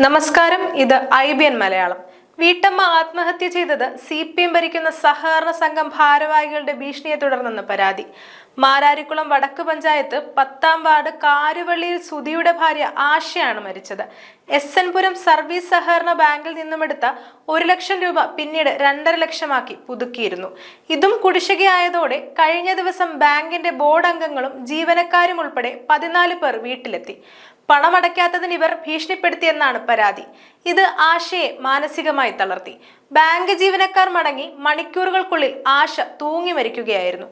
നമസ്കാരം ഇത് I B N Malayalam. വീട്ടമ്മ ആത്മഹത്യ ചെയ്തത് സി പി എം ഭരിക്കുന്ന സഹകരണ സംഘം ഭാരവാഹികളുടെ ഭീഷണിയെ തുടർന്നെന്ന് പരാതി. മാരാരിക്കുളം വടക്ക് പഞ്ചായത്ത് പത്താം വാർഡ് കാരുവള്ളിയിൽ സുധിയുടെ ഭാര്യ ആശയാണ് മരിച്ചത്. എസ് എൻപുരം സർവീസ് സഹകരണ ബാങ്കിൽ നിന്നുമെടുത്ത ഒരു ലക്ഷം രൂപ പിന്നീട് രണ്ടര ലക്ഷമാക്കി പുതുക്കിയിരുന്നു. ഇതും കുടിശ്ശികയായതോടെ കഴിഞ്ഞ ദിവസം ബാങ്കിന്റെ ബോർഡ് അംഗങ്ങളും ജീവനക്കാരും ഉൾപ്പെടെ പതിനാല് പേർ വീട്ടിലെത്തി. പണമടയ്ക്കാത്തതിന് ഇവർ ഭീഷണിപ്പെടുത്തിയെന്നാണ് പരാതി. ഇത് ആശയെ മാനസികമായി തളർത്തി. ബാങ്ക് ജീവനക്കാർ മടങ്ങി മണിക്കൂറുകൾക്കുള്ളിൽ ആശ തൂങ്ങി മരിക്കുകയായിരുന്നു.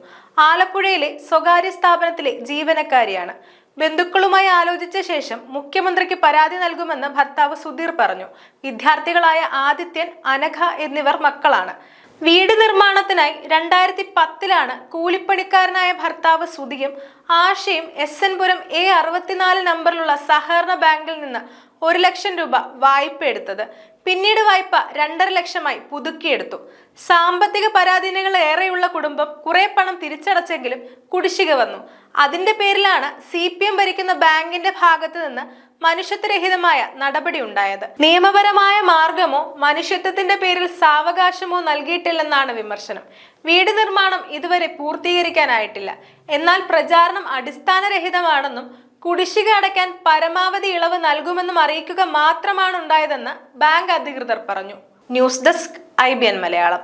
ആലപ്പുഴയിലെ സ്വകാര്യ സ്ഥാപനത്തിലെ ജീവനക്കാരിയാണ്. ബന്ധുക്കളുമായി ആലോചിച്ച ശേഷം മുഖ്യമന്ത്രിക്ക് പരാതി നൽകുമെന്ന് ഭർത്താവ് സുധീർ പറഞ്ഞു. വിദ്യാർത്ഥികളായ ആദിത്യൻ അനഘ എന്നിവർ മക്കളാണ്. വീട് നിർമ്മാണത്തിനായി രണ്ടായിരത്തി പത്തിലാണ് കൂലിപ്പണിക്കാരനായ ഭർത്താവ് സുധിയും ആശയും എസ് എൻ പുരം എ അറുപത്തിനാല് നമ്പറിലുള്ള സഹകരണ ബാങ്കിൽ നിന്ന് ഒരു ലക്ഷം രൂപ വായ്പ എടുത്തത്. പിന്നീട് വായ്പ രണ്ടര ലക്ഷമായി പുതുക്കിയെടുത്തു. സാമ്പത്തിക പരാധീനങ്ങൾ ഏറെയുള്ള കുടുംബം കുറെ പണം തിരിച്ചടച്ചെങ്കിലും കുടിശ്ശിക വന്നു. അതിന്റെ പേരിലാണ് സി പി എം ഭരിക്കുന്ന ബാങ്കിന്റെ ഭാഗത്ത് നിന്ന് മനുഷ്യത്വരഹിതമായ നടപടി ഉണ്ടായത്. നിയമപരമായ മാർഗമോ മനുഷ്യത്വത്തിന്റെ പേരിൽ സാവകാശമോ നൽകിയിട്ടില്ലെന്നാണ് വിമർശനം. വീട് നിർമ്മാണം ഇതുവരെ പൂർത്തീകരിക്കാനായിട്ടില്ല. എന്നാൽ പ്രചാരണം അടിസ്ഥാനരഹിതമാണെന്നും കുടിശ്ശിക അടയ്ക്കാൻ പരമാവധി ഇളവ് നൽകുമെന്നും അറിയിക്കുക മാത്രമാണ് ഉണ്ടായതെന്ന് ബാങ്ക് അധികൃതർ പറഞ്ഞു. News desk I Malayalam.